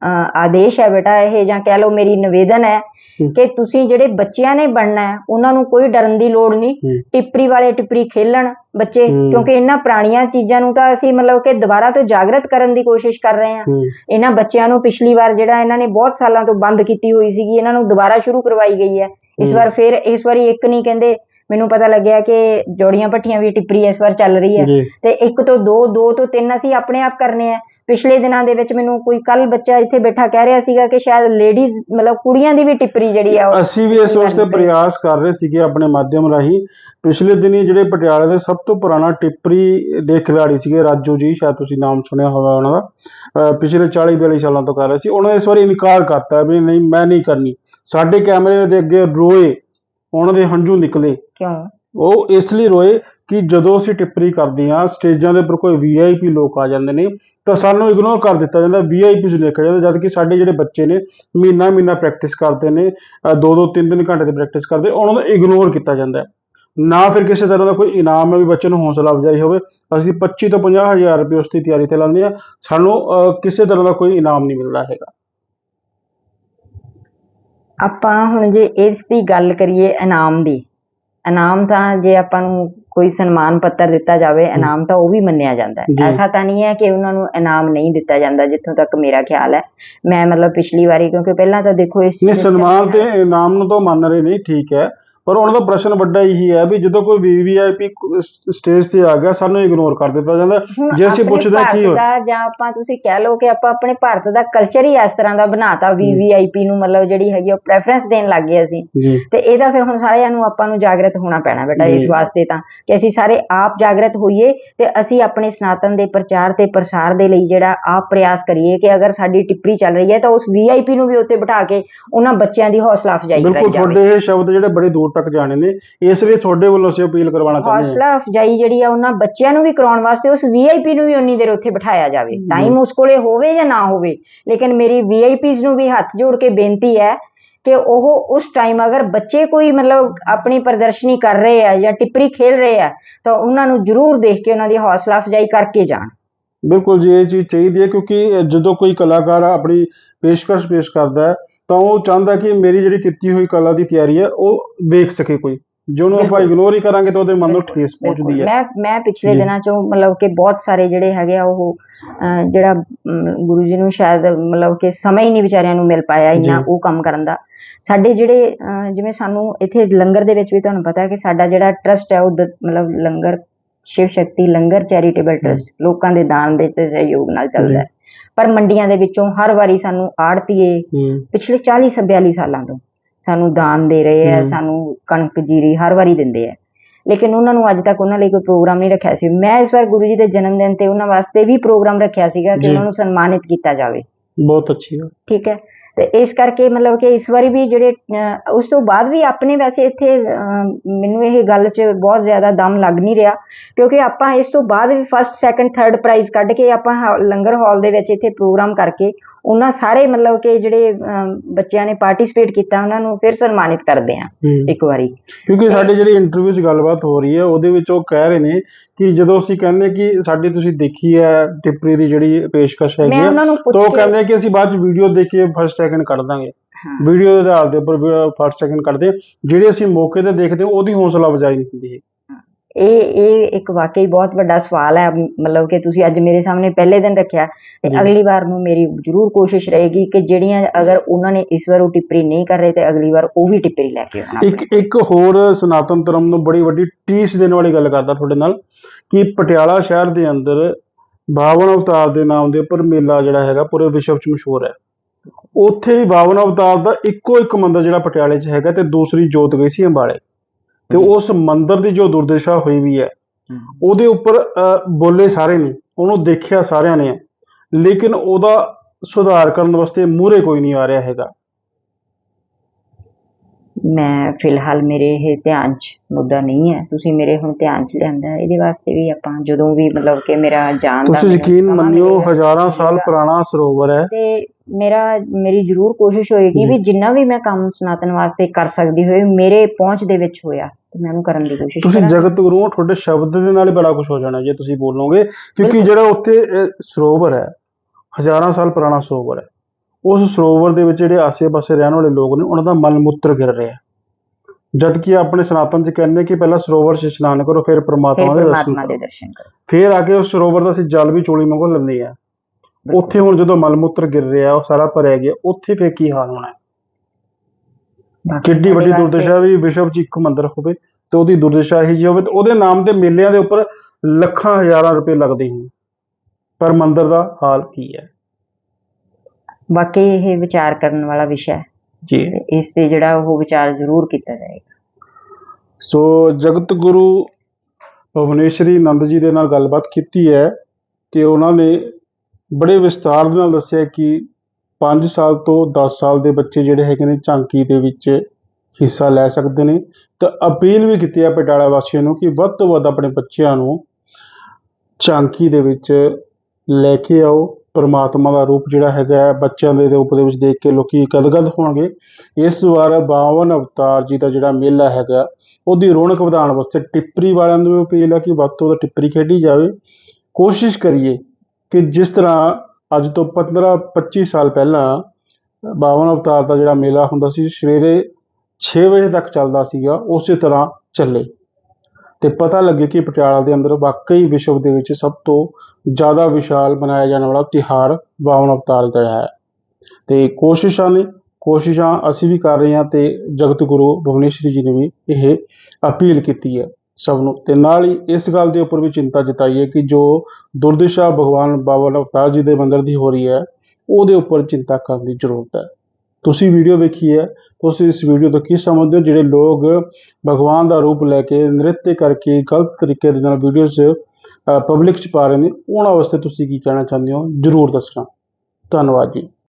ਅ, ਆਦੇਸ਼ ਹੈ ਬੇਟਾ ਇਹ ਜਾਂ ਕਹਿ ਲਓ ਮੇਰੀ ਨਿਵੇਦਨ ਹੈ ਹੂੰ। ਕਿ ਤੁਸੀਂ ਜਿਹੜੇ ਬੱਚਿਆਂ ਨੇ ਬਣਨਾ ਹੈ ਉਹਨਾਂ ਨੂੰ ਕੋਈ ਡਰਨ ਦੀ ਲੋੜ ਨਹੀਂ। ਹੂੰ। ਟਿੱਪਰੀ ਵਾਲੇ ਟਿੱਪਰੀ ਖੇਲਣ ਬੱਚੇ ਹੂੰ। ਕਿਉਂਕਿ ਇਹਨਾਂ ਪੁਰਾਣੀਆਂ ਚੀਜ਼ਾਂ ਨੂੰ ਤਾਂ ਅਸੀਂ ਮਤਲਬ ਕਿ ਦੁਬਾਰਾ ਤੋਂ ਜਾਗਰਤ ਕਰਨ ਦੀ ਕੋਸ਼ਿਸ਼ ਕਰ ਰਹੇ ਹਾਂ। ਹੂੰ। ਇਹਨਾਂ ਬੱਚਿਆਂ ਨੂੰ ਪਿਛਲੀ ਵਾਰ ਜਿਹੜਾ ਇਹਨਾਂ ਨੇ ਬਹੁਤ ਸਾਲਾਂ ਤੋਂ ਬੰਦ ਕੀਤੀ ਹੋਈ ਸੀਗੀ ਇਹਨਾਂ ਨੂੰ ਦੁਬਾਰਾ ਸ਼ੁਰੂ ਕਰਵਾਈ ਗਈ ਹੈ। ਇਸ। ਵਾਰ ਫਿਰ ਇਸ ਵਾਰੀ ਇੱਕ ਨਹੀਂ ਕਹਿੰਦੇ ਮੈਨੂੰ ਪਤਾ ਲੱਗਿਆ ਕਿ ਜੋੜੀਆਂ ਭੱਠੀਆਂ ਵੀ ਟਿੱਪਰੀ ਇਸ ਵਾਰ ਚੱਲ ਰਹੀ ਹੈ। ਤੇ ਇੱਕ ਤੋਂ ਦੋ ਦੋ ਤੋਂ ਤਿੰਨ ਅਸੀਂ ਆਪਣੇ ਆਪ ਕਰਨੇ ਆ। ਪਿਛਲੇ ਦਿਨਾਂ ਦੇ ਵਿੱਚ ਮੈਨੂੰ ਕੋਈ ਕੱਲ ਬੱਚਾ ਇੱਥੇ ਬੈਠਾ ਕਹਿ ਰਿਹਾ ਸੀਗਾ ਕਿ ਸ਼ਾਇਦ ਲੇਡੀਜ਼ ਮਤਲਬ ਕੁੜੀਆਂ ਦੀ ਵੀ ਟਿੱਪਰੀ ਜਿਹੜੀ ਆ ਅਸੀਂ ਵੀ ਇਸ ਵਾਸਤੇ ਪ੍ਰਯਾਸ ਕਰ ਰਹੇ ਸੀਗੇ ਆਪਣੇ ਮਾਧਿਅਮ ਰਾਹੀਂ। ਪਿਛਲੇ ਦਿਨੀ ਜਿਹੜੇ ਪਟਿਆਲੇ ਦੇ ਸਭ ਤੋਂ ਪੁਰਾਣਾ ਟਿੱਪਰੀ ਦੇ ਖਿਡਾਰੀ ਸੀਗੇ ਰਾਜੂ ਜੀ ਸ਼ਾਇਦ ਤੁਸੀਂ ਨਾਮ ਸੁਣਿਆ ਹੋਵੇ ਉਹਨਾਂ ਦਾ ਪਿਛਲੇ 40 42 ਸਾਲਾਂ ਤੋਂ ਕਰ ਰਹੇ ਸੀ। ਉਹਨਾਂ ਨੇ ਇਸ ਵਾਰੀ ਇਨਕਾਰ ਕਰਤਾ ਵੀ ਨਹੀਂ ਮੈਂ ਨਹੀਂ ਕਰਨੀ। ਸਾਡੇ ਕੈਮਰੇ ਦੇ ਅੱਗੇ ਰੋਏ ਉਹਨਾਂ ਦੇ ਹੰਝੂ ਨਿਕਲੇ। ਕਿਉਂ? ਉਹ ਇਸ ਲਈ ਰੋਏ ਕਿ ਜਦੋਂ ਅਸੀਂ ਟਿੱਪਰੀ ਕਰਦੇ ਹਾਂ ਸਟੇਜਾਂ ਦੇ ਉੱਪਰ ਕੋਈ ਵੀਆਈਪੀ ਲੋਕ ਆ ਜਾਂਦੇ ਨੇ ਤਾਂ ਸਾਨੂੰ ਇਗਨੋਰ ਕਰ ਦਿੱਤਾ ਜਾਂਦਾ ਵੀਆਈਪੀ ਨੂੰ ਦੇਖਿਆ ਜਾਂਦਾ ਜਦ ਕਿ ਸਾਡੇ ਜਿਹੜੇ ਬੱਚੇ ਨੇ ਮਹੀਨਾ ਮਹੀਨਾ ਪ੍ਰੈਕਟਿਸ ਕਰਦੇ ਨੇ ਦੋ ਦੋ ਤਿੰਨ ਤਿੰਨ ਘੰਟੇ ਦੀ ਪ੍ਰੈਕਟਿਸ ਕਰਦੇ ਉਹਨਾਂ ਨੂੰ ਇਗਨੋਰ ਕੀਤਾ ਜਾਂਦਾ ਨਾ ਫਿਰ ਕਿਸੇ ਤਰ੍ਹਾਂ ਦਾ ਕੋਈ ਇਨਾਮ ਹੈ ਵੀ ਬੱਚੇ ਨੂੰ ਹੌਸਲਾ ਅਫਜ਼ਾਈ ਹੋਵੇ ਅਸੀਂ 25 ਤੋਂ 50 ਹਜ਼ਾਰ ਰੁਪਏ ਉਸ ਦੀ ਤਿਆਰੀ ਤੇ ਲਾਉਂਦੇ ਆ ਸਾਨੂੰ ਕਿਸੇ ਤਰ੍ਹਾਂ ਦਾ ਕੋਈ ਇਨਾਮ ਨਹੀਂ ਮਿਲਦਾ ਹੈਗਾ। ਆਪਾਂ ਹੁਣ ਜੇ ਇਸ ਦੀ ਗੱਲ ਕਰੀਏ ਇਨਾਮ ਦੀ ਇਨਾਮ ਤਾਂ ਜੇ ਆਪਾਂ ਨੂੰ ਕੋਈ ਸਨਮਾਨ ਪੱਤਰ ਦਿੱਤਾ ਜਾਵੇ ਇਨਾਮ ਤਾਂ ਉਹ ਵੀ ਮੰਨਿਆ ਜਾਂਦਾ ਹੈ। ਐਸਾ ਤਾਂ ਨਹੀਂ ਹੈ ਕਿ ਉਹਨਾਂ ਨੂੰ ਇਨਾਮ ਨਹੀਂ ਦਿੱਤਾ ਜਾਂਦਾ ਜਿੱਥੋਂ ਤੱਕ ਮੇਰਾ ਖਿਆਲ ਹੈ। ਮੈਂ ਮਤਲਬ ਪਿਛਲੀ ਵਾਰੀ ਕਿਉਂਕਿ ਪਹਿਲਾਂ ਤਾਂ ਦੇਖੋ ਇਸ ਨਹੀਂ ਸਨਮਾਨ ਤੇ ਇਨਾਮ ਨੂੰ ਤਾਂ ਮੰਨ ਰਹੇ ਨਹੀਂ ਠੀਕ ਹੈ। ਪਰ ਉਹਨਾਂ ਦਾ ਪ੍ਰਸ਼ਨ ਵੱਡਾ ਇਹੀ ਹੈ ਵੀ ਜਦੋਂ ਕੋਈ ਵੀਵੀਆਈਪੀ ਸਟੇਜ ਤੇ ਆ ਗਿਆ ਸਾਨੂੰ ਇਗਨੋਰ ਕਰ ਦਿੱਤਾ ਜਾਂਦਾ। ਜੇ ਅਸੀਂ ਪੁੱਛਦੇ ਕੀ ਹੋਇਆ। ਜਾਂ ਆਪਾਂ ਤੁਸੀਂ ਕਹਿ ਲਓ ਕਿ ਆਪਾਂ ਆਪਣੇ ਭਾਰਤ ਦਾ ਕਲਚਰ ਹੀ ਇਸ ਤਰ੍ਹਾਂ ਦਾ ਬਣਾਤਾ ਵੀਵੀਆਈਪੀ ਨੂੰ ਮਤਲਬ ਜਿਹੜੀ ਹੈਗੀ ਉਹ ਪ੍ਰੈਫਰੈਂਸ ਦੇਣ ਲੱਗ ਗਏ ਅਸੀਂ। ਤੇ ਇਹਦਾ ਫਿਰ ਹੁਣ ਸਾਰਿਆਂ ਨੂੰ ਆਪਾਂ ਨੂੰ ਜਾਗਰਤ ਹੋਣਾ ਪੈਣਾ ਬੇਟਾ। ਇਸ ਵਾਸਤੇ ਤਾਂ ਕਿ ਅਸੀਂ ਸਾਰੇ ਆਪ ਜਾਗਰਤ ਹੋਈਏ ਤੇ ਅਸੀਂ ਆਪਣੇ ਸਨਾਤਨ ਦੇ ਪ੍ਰਚਾਰ ਤੇ ਪ੍ਰਸਾਰ ਦੇ ਲਈ ਜਿਹੜਾ ਆਪ ਪ੍ਰਯਾਸ ਕਰੀਏ ਕਿ ਅਗਰ ਸਾਡੀ ਟਿੱਪਰੀ ਚੱਲ ਰਹੀ ਹੈ ਤਾਂ ਉਸ ਵੀਆਈਪੀ ਨੂੰ ਵੀ ਉੱਤੇ ਬਿਠਾ ਕੇ ਉਹਨਾਂ ਬੱਚਿਆਂ ਦੀ ਹੌਸਲਾ ਅਫਜ਼ਾਈ ਬਿਲਕੁਲ ਕਰਾਈ ਜਾਵੇ। ਤੁਹਾਡੇ ਇਹ ਸ਼ਬਦ ਜਿਹੜੇ ਬੜੇ ਦੂਰ ਤੱਕ ਜਾਣੇ ਨੇ ਇਸ ਲਈ ਤੁਹਾਡੇ ਵੱਲੋਂ ਅਸੀਂ ਅਪੀਲ ਕਰਵਾਉਣਾ ਚਾਹੁੰਦੇ ਹਾਂ। ਹੌਸਲਾ ਅਫਜ਼ਾਈ ਜਿਹੜੀ ਆ ਉਹਨਾਂ ਬੱਚਿਆਂ ਨੂੰ ਵੀ ਕਰਾਉਣ ਵਾਸਤੇ ਉਸ ਵੀਆਈਪੀ ਨੂੰ ਵੀ ਉਨੀ ਦੇਰ ਉੱਥੇ ਬਿਠਾਇਆ ਜਾਵੇ। ਟਾਈਮ ਉਸ ਕੋਲੇ ਹੋਵੇ ਜਾਂ ਨਾ ਹੋਵੇ ਲੇਕਿਨ ਮੇਰੀ ਵੀਆਈਪੀਜ਼ ਨੂੰ ਵੀ ਹੱਥ ਜੋੜ ਕੇ ਬੇਨਤੀ ਹੈ ਕਿ ਉਹ ਉਸ ਟਾਈਮ ਅਗਰ ਬੱਚੇ ਕੋਈ ਮਤਲਬ ਆਪਣੀ ਪ੍ਰਦਰਸ਼ਨੀ ਕਰ ਰਹੇ ਆ ਜਾਂ ਟਿੱਪਰੀ ਖੇਲ ਰਹੇ ਆ ਤਾਂ ਉਹਨਾਂ ਨੂੰ ਜ਼ਰੂਰ ਦੇਖ ਕੇ ਉਹਨਾਂ ਦੀ ਹੌਸਲਾ ਅਫਜ਼ਾਈ ਕਰਕੇ ਜਾਣ। ਬਿਲਕੁਲ ਜੀ ਇਹ ਚੀਜ਼ ਚਾਹੀਦੀ ਹੈ ਕਿਉਂਕਿ ਜਦੋਂ ਕੋਈ ਕਲਾਕਾਰ ਆਪਣੀ ਪੇਸ਼ਕਸ਼ ਪੇਸ਼ ਕਰਦਾ ਹੈ ਤਾਂ ਉਹ ਚਾਹੁੰਦਾ ਕਿ ਮੇਰੀ ਜਿਹੜੀ ਕੀਤੀ ਹੋਈ ਕਲਾ ਦੀ ਤਿਆਰੀ ਹੈ ਉਹ ਵੇਖ ਸਕੇ ਕੋਈ ਜੇ ਉਹਨੂੰ ਆਪਾਂ। ਇਗਨੋਰ ਹੀ ਕਰਾਂਗੇ ਤਾਂ ਉਹਦੇ ਮਨ ਨੂੰ ਠੇਸ ਪਹੁੰਚਦੀ। ਹੈ ਮੈਂ ਮੈਂ ਪਿਛਲੇ। ਦਿਨਾਂ ਚੋਂ ਮਤਲਬ ਕਿ ਬਹੁਤ ਸਾਰੇ ਜਿਹੜੇ ਹੈਗੇ ਆ ਉਹ ਜਿਹੜਾ ਗੁਰੂ ਜੀ ਨੂੰ ਸ਼ਾਇਦ ਮਤਲਬ ਕਿ ਸਮਾਂ ਹੀ ਨਹੀਂ ਵਿਚਾਰਿਆਂ ਨੂੰ ਮਿਲ ਪਾਇਆ ਇੰਨਾ। ਉਹ ਕੰਮ ਕਰਨ ਦਾ ਸਾਡੇ ਜਿਹੜੇ ਜਿਵੇਂ ਸਾਨੂੰ ਇੱਥੇ ਲੰਗਰ ਦੇ ਵਿੱਚ ਵੀ ਤੁਹਾਨੂੰ ਪਤਾ ਹੈ ਕਿ ਸਾਡਾ ਜਿਹੜਾ ਟਰਸਟ ਹੈ ਉਹ ਮਤਲਬ ਲੰਗਰ ਸ਼ਿਵ ਸ਼ਕਤੀ ਲੰਗਰ ਚੈਰੀਟੇਬਲ ਟਰਸਟ ਲੋਕਾਂ ਦੇ ਦਾਨ ਦੇ ਤੇ ਸਹਿਯੋਗ ਨਾਲ ਚੱਲਦਾ ਹੈ। ਪਰ ਮੰਡੀਆਂ ਦੇ ਵਿੱਚੋਂ ਹਰ ਵਾਰੀ ਸਾਨੂੰ ਆੜਤੀਏ ਪਿਛਲੇ 40 ਸ 42 ਸਾਲਾਂ ਤੋਂ ਸਾਨੂੰ ਦਾਨ ਦੇ ਰਹੇ ਆ। ਸਾਨੂੰ ਕਣਕ ਜੀਰੀ ਹਰ ਵਾਰੀ ਦਿੰਦੇ ਆ ਲੇਕਿਨ ਉਹਨਾਂ ਨੂੰ ਅੱਜ ਤੱਕ ਉਹਨਾਂ ਲਈ ਕੋਈ ਪ੍ਰੋਗਰਾਮ ਨਹੀਂ ਰੱਖਿਆ ਸੀ। ਮੈਂ ਇਸ ਵਾਰ ਗੁਰੂ ਜੀ ਦੇ ਜਨਮ ਦਿਨ ਤੇ ਉਹਨਾਂ ਵਾਸਤੇ ਵੀ ਪ੍ਰੋਗਰਾਮ ਰੱਖਿਆ ਸੀਗਾ ਕਿ। ਉਹਨਾਂ ਨੂੰ ਸਨਮਾਨਿਤ ਕੀਤਾ ਜਾਵੇ। ਬਹੁਤ ਅੱਛੀ ਹੈ ਠੀਕ ਹੈ। ਤੇ ਇਸ ਕਰਕੇ ਮਤਲਬ ਕਿ ਇਸ ਵਾਰੀ ਵੀ ਜਿਹੜੇ ਉਸ ਤੋਂ ਬਾਅਦ ਵੀ ਆਪਣੇ ਵੈਸੇ ਇੱਥੇ ਮੈਨੂੰ ਇਹ ਗੱਲ 'ਚ ਬਹੁਤ ਜ਼ਿਆਦਾ ਦਮ ਲੱਗ ਨਹੀਂ ਰਿਹਾ, ਕਿਉਂਕਿ ਆਪਾਂ ਇਸ ਤੋਂ ਬਾਅਦ ਵੀ ਫਸਟ ਸੈਕੰਡ ਥਰਡ ਪ੍ਰਾਈਜ਼ ਕੱਢ ਕੇ ਆਪਾਂ ਹਾ- ਲੰਗਰ ਹਾਲ ਦੇ ਵਿੱਚ ਇੱਥੇ ਪ੍ਰੋਗਰਾਮ ਕਰਕੇ ਉਹਨਾਂ ਸਾਰੇ ਮਤਲਬ ਕਿ ਜਿਹੜੇ ਬੱਚਿਆਂ ਨੇ ਪਾਰਟਿਸਿਪੇਟ ਕੀਤਾ ਉਹਨਾਂ ਨੂੰ ਫਿਰ ਸਨਮਾਨਿਤ ਕਰਦੇ ਆ ਇੱਕ ਵਾਰੀ ਕਿਉਂਕਿ ਸਾਡੇ ਜਿਹੜੀ ਇੰਟਰਵਿਊ 'ਚ ਗੱਲਬਾਤ ਹੋ ਰਹੀ ਹੈ ਉਹਦੇ ਵਿੱਚ ਉਹ ਕਹਿ ਰਹੇ ਨੇ ਕਿ ਜਦੋਂ ਅਸੀਂ ਕਹਿੰਦੇ ਕਿ ਸਾਡੀ ਤੁਸੀਂ ਦੇਖੀ ਹੈ ਟਿੱਪਰੀ ਦੀ ਜਿਹੜੀ ਪੇਸ਼ਕਸ਼ ਹੈਗੀ ਹੈ ਤਾਂ ਉਹ ਕਹਿੰਦੇ ਕਿ ਅਸੀਂ ਬਾਅਦ 'ਚ ਵੀਡੀਓ ਦੇਖ ਕੇ ਫਸਟ ਸੈਕਿੰਡ ਕੱਢ ਦਾਂਗੇ। ਵੀਡੀਓ ਦੇ ਆਧਾਰ ਦੇ ਉੱਪਰ ਫਸਟ ਸੈਕਿੰਡ ਕੱਢਦੇ। ਜਿਹੜੇ ਅਸੀਂ ਮੌਕੇ ਤੇ ਦੇਖਦੇ ਉਹਦੀ ਹੌਸਲਾ ਅਫਜ਼ਾਈ ਨਹੀਂ ਹੁੰਦੀ ਹੈ ਇਹ ਇਹ ਇੱਕ ਵਾਕਈ ਬਹੁਤ ਵੱਡਾ ਸਵਾਲ ਹੈ ਮਤਲਬ ਕਿ ਤੁਸੀਂ ਅੱਜ ਮੇਰੇ ਸਾਹਮਣੇ ਪਹਿਲੇ ਦਿਨ ਰੱਖਿਆ ਤੇ। ਅਗਲੀ ਵਾਰ ਨੂੰ ਮੇਰੀ ਜ਼ਰੂਰ ਕੋਸ਼ਿਸ਼ ਰਹੇਗੀ ਕਿ ਜਿਹੜੀਆਂ ਅਗਰ ਉਹਨਾਂ ਨੇ ਇਸ ਵਾਰ ਉਹ ਟਿੱਪਰੀ ਨਹੀਂ ਕਰ ਰਹੇ ਤੇ ਅਗਲੀ ਵਾਰ ਉਹ ਵੀ ਟਿੱਪਰੀ ਲੈ ਕੇ ਆਉਣ। ਇੱਕ ਇੱਕ ਹੋਰ ਸਨਾਤਨ ਧਰਮ ਨੂੰ ਬੜੀ ਵੱਡੀ ਟੀਸ ਦੇਣ ਵਾਲੀ ਗੱਲ ਕਰਦਾ ਤੁਹਾਡੇ ਨਾਲ ਕਿ ਪਟਿਆਲਾ ਸ਼ਹਿਰ ਦੇ ਅੰਦਰ ਬਾਵਨ ਅਵਤਾਰ ਦੇ ਨਾਮ ਦੇ ਉੱਪਰ ਮੇਲਾ ਜਿਹੜਾ ਹੈਗਾ ਪੂਰੇ ਵਿਸ਼ਵ 'ਚ ਮਸ਼ਹੂਰ ਹੈ। ਉੱਥੇ ਹੀ ਬਾਵਨ ਅਵਤਾਰ ਦਾ ਇੱਕੋ ਇੱਕ ਮੰਦਿਰ ਜਿਹੜਾ ਪਟਿਆਲੇ 'ਚ ਹੈਗਾ ਤੇ ਦੂਸਰੀ ਜੋਤ ਗਈ ਸੀ ਅੰਬਾਲੇ। ਤੇ। ਉਸ ਮੰਦਿਰ ਦੀ ਜੋ ਦੁਰਦਸ਼ਾ ਹੋਈ ਵੀ ਹੈ ਉਹਦੇ ਉੱਪਰ ਬੋਲੇ ਸਾਰੇ ਨੇ ਉਹਨੂੰ ਦੇਖਿਆ ਸਾਰਿਆਂ ਨੇ ਲੇਕਿਨ ਉਹਦਾ ਸੁਧਾਰ ਕਰਨ ਵਾਸਤੇ ਮੂਹਰੇ ਕੋਈ ਨਹੀਂ ਆ ਰਿਹਾ ਹੈਗਾ ਮੈਂ ਫਿਲਹਾਲ ਮੇਰੇ ਇਹ ਧਿਆਨ 'ਚ ਮੁੱਦਾ ਨਹੀਂ ਹੈ ਤੁਸੀਂ ਮੇਰੇ ਹੁਣ ਧਿਆਨ 'ਚ ਲਿਆਂਦਾ। ਇਹਦੇ ਵਾਸਤੇ ਵੀ ਆਪਾਂ ਜਦੋਂ ਵੀ ਮਤਲਬ ਕਿ ਮੇਰਾ ਜਾਣ ਦਾ ਤੁਸੀਂ ਯਕੀਨ ਮੰਨਿਓ ਹਜ਼ਾਰਾਂ ਸਾਲ। ਪੁਰਾਣਾ ਸਰੋਵਰ ਹੈ ਤੇ ਮੇਰਾ ਮੇਰੀ ਜ਼ਰੂਰ ਕੋਸ਼ਿਸ਼ ਹੋਏਗੀ। ਵੀ ਜਿੰਨਾ ਵੀ ਮੈਂ ਕੰਮ ਸਨਾਤਨ ਵਾਸਤੇ ਕਰ ਸਕਦੀ ਹੋਏ ਮੇਰੇ ਪਹੁੰਚ ਦੇ ਵਿੱਚ ਹੋਇਆ ਤੇ ਮੈਂ ਉਹਨੂੰ ਕਰਨ ਦੀ ਕੋਸ਼ਿਸ਼ ਤੁਸੀਂ ਕਰਾਂਗੀ। ਜਗਤ ਗੁਰੂ ਹੋ ਤੁਹਾਡੇ ਸ਼ਬਦ ਦੇ ਨਾਲ ਹੀ ਬੜਾ ਕੁਝ ਹੋ ਜਾਣਾ ਜੇ ਤੁਸੀਂ ਬੋਲੋਗੇ ਕਿਉਂਕਿ ਬਿਲਕੁਲ। ਜਿਹੜਾ ਉੱਥੇ ਅਹ, ਸਰੋਵਰ ਹੈ ਹਜ਼ਾਰਾਂ ਸਾਲ ਪੁਰਾਣਾ ਸਰੋਵਰ ਹੈ ਉਸ ਸਰੋਵਰ ਦੇ ਵਿੱਚ ਜਿਹੜੇ ਆਸੇ-ਪਾਸੇ ਰਹਿਣ ਵਾਲੇ ਲੋਕ ਨੇ ਉਹਨਾਂ ਦਾ ਮਲ ਮੂਤਰ ਗਿਰ ਰਿਹਾ ਜਦ ਕਿ ਆਪਣੇ ਸਨਾਤਨ ਚ ਕਹਿੰਦੇ ਕਿ ਪਹਿਲਾਂ ਸਰੋਵਰ 'ਚ ਇਸ਼ਨਾਨ ਕਰੋ ਫਿਰ ਫਿਰ ਪ੍ਰਮਾਤਮਾ ਦੇ ਦਰਸ਼ਨ ਪਰਮਾਤਮਾ ਦੇ ਕਰੋ ਦਰਸ਼ਨ ਕਰੋ ਫਿਰ ਆ ਕੇ ਉਸ ਸਰੋਵਰ ਦਾ ਅਸੀਂ ਜਲ ਵੀ ਚੋਲੀ ਵਾਂਗੂ ਲੈਂਦੇ ਆ ਉੱਥੇ ਹੁਣ ਜਦੋਂ ਮਲ ਮੂਤਰ ਗਿਰ ਰਿਹਾ ਉਹ ਸਾਰਾ ਭਰਿਆ ਗਿਆ ਉੱਥੇ ਫਿਰ ਕੀ ਹਾਲ ਹੋਣਾ ਹੈ? ਕਿੱਡੀ ਵੱਡੀ ਦੁਰਦਸ਼ਾ ਵੀ ਵਿਸ਼ਵ 'ਚ ਇੱਕ ਮੰਦਿਰ ਹੋਵੇ ਤੇ ਉਹਦੀ ਦੁਰਦਸ਼ਾ ਇਹੀ ਜਿਹੀ ਹੋਵੇ ਤੇ ਉਹਦੇ ਨਾਮ ਤੇ ਮੇਲਿਆਂ ਦੇ ਉੱਪਰ ਲੱਖਾਂ ਹਜ਼ਾਰਾਂ ਰੁਪਏ ਲੱਗਦੇ ਹੋਣ। ਪਰ ਮੰਦਿਰ ਦਾ ਹਾਲ ਕੀ ਹੈ? ਬਾਕੀ ਇਹ ਵਿਚਾਰ ਕਰਨ ਵਾਲਾ ਵਿਸ਼ਾ ਹੈ। ਜੀ। ਇਸ ਤੇ ਜਿਹੜਾ ਉਹ ਵਿਚਾਰ ਜ਼ਰੂਰ ਕੀਤਾ ਜਾਏਗਾ। ਸੋ ਜਗਤ ਗੁਰੂ ਭੁਵਨੇਸ਼ਵਰੀ ਨੰਦ ਜੀ ਦੇ ਨਾਲ ਗੱਲਬਾਤ ਕੀਤੀ ਹੈ ਤੇ ਉਹਨਾਂ ਨੇ ਬੜੇ ਵਿਸਤਾਰ ਦੇ ਨਾਲ ਦੱਸਿਆ ਕਿ 5 ਸਾਲ ਤੋਂ 10 ਸਾਲ ਦੇ ਬੱਚੇ ਜਿਹੜੇ ਹੈਗੇ ਨੇ ਝਾਂਕੀ ਦੇ ਵਿੱਚ ਹਿੱਸਾ ਲੈ ਸਕਦੇ ਨੇ। ਤਾਂ ਅਪੀਲ ਵੀ ਕੀਤੀ ਹੈ ਪਟਿਆਲਾ ਵਾਸੀਆਂ ਨੂੰ ਕਿ ਵੱਧ ਤੋਂ ਵੱਧ ਆਪਣੇ ਬੱਚਿਆਂ ਨੂੰ ਝਾਂਕੀ ਦੇ ਵਿੱਚ ਲੈ ਕੇ ਆਓ। ਪਰਮਾਤਮਾ ਦਾ ਰੂਪ ਜਿਹੜਾ ਹੈਗਾ ਬੱਚਿਆਂ ਦੇ ਰੂਪ ਦੇ ਵਿੱਚ ਦੇਖ ਕੇ ਲੋਕੀ ਗਦਗਦ ਹੋਣਗੇ। ਇਸ ਵਾਰ 52 ਅਵਤਾਰ ਜੀ ਦਾ ਜਿਹੜਾ ਮੇਲਾ ਹੈਗਾ, ਉਹਦੀ ਰੌਣਕ ਵਧਾਉਣ ਵਾਸਤੇ ਟਿੱਪਰੀ ਵਾਲਿਆਂ ਨੂੰ ਵੀ ਅਪੀਲ ਹੈ ਕਿ ਵੱਧ ਤੋਂ ਵੱਧ ਟਿੱਪਰੀ ਖੇਡੀ ਜਾਵੇ। ਕੋਸ਼ਿਸ਼ ਕਰੀਏ ਕਿ ਜਿਸ ਤਰ੍ਹਾਂ ਅੱਜ ਤੋਂ 15 25 ਸਾਲ ਪਹਿਲਾਂ 52 ਅਵਤਾਰ ਦਾ ਜਿਹੜਾ ਮੇਲਾ ਹੁੰਦਾ ਸੀ, ਸਵੇਰੇ 6 ਵਜੇ ਤੱਕ ਚੱਲਦਾ ਸੀਗਾ, ਉਸੇ ਤਰ੍ਹਾਂ ਚੱਲੇ। ਤੇ ਪਤਾ ਲੱਗੇ ਕਿ ਪਟਿਆਲਾ ਦੇ ਅੰਦਰ ਵਾਕਈ ਵਿਸ਼ਵ ਦੇ ਵਿੱਚ ਸਭ ਤੋਂ ਜ਼ਿਆਦਾ ਵਿਸ਼ਾਲ ਮਨਾਇਆ ਜਾਣ ਵਾਲਾ ਤਿਉਹਾਰ 52 ਅਵਤਾਰ ਦਾ ਹੈ। ਤੇ ਕੋਸ਼ਿਸ਼ਾਂ ਨੇ, ਕੋਸ਼ਿਸ਼ਾਂ ਅਸੀਂ ਵੀ ਕਰ ਰਹੇ ਹਾਂ ਤੇ ਜਗਤ ਗੁਰੂ ਭੁਵਨੇਸ਼ਵਰੀ ਜੀ ਨੇ ਵੀ ਇਹ ਅਪੀਲ ਕੀਤੀ ਹੈ। ਸਭ ਨੂੰ। ਤੇ ਨਾਲ ਹੀ ਇਸ ਗੱਲ ਦੇ ਉੱਪਰ ਵੀ ਚਿੰਤਾ ਜਤਾਈ ਹੈ ਕਿ ਜੋ ਦੁਰਦਸ਼ਾ ਭਗਵਾਨ ਬਾਬਾ ਅਵਤਾਰ ਜੀ ਦੇ ਮੰਦਰ ਦੀ ਹੋ ਰਹੀ ਹੈ, ਉਹਦੇ ਉੱਪਰ ਚਿੰਤਾ ਕਰਨ ਦੀ ਜ਼ਰੂਰਤ ਹੈ। ਤੁਸੀਂ ਵੀਡੀਓ ਵੇਖੀ ਹੈ, ਤੁਸੀਂ ਇਸ ਵੀਡੀਓ ਤੋਂ ਕੀ ਸਮਝਦੇ ਹੋ? ਜਿਹੜੇ ਲੋਕ ਭਗਵਾਨ ਦਾ ਰੂਪ ਲੈ ਕੇ ਨ੍ਰਿਤ ਕਰਕੇ ਗਲਤ ਤਰੀਕੇ ਦੇ ਨਾਲ ਵੀਡੀਓਜ਼ ਪਬਲਿਕ 'ਚ ਪਾ ਰਹੇ ਨੇ, ਉਹਨਾਂ ਵਾਸਤੇ ਤੁਸੀਂ ਕੀ ਕਹਿਣਾ ਚਾਹੁੰਦੇ ਹੋ? ਜ਼ਰੂਰ ਦੱਸਣਾ। ਧੰਨਵਾਦ ਜੀ।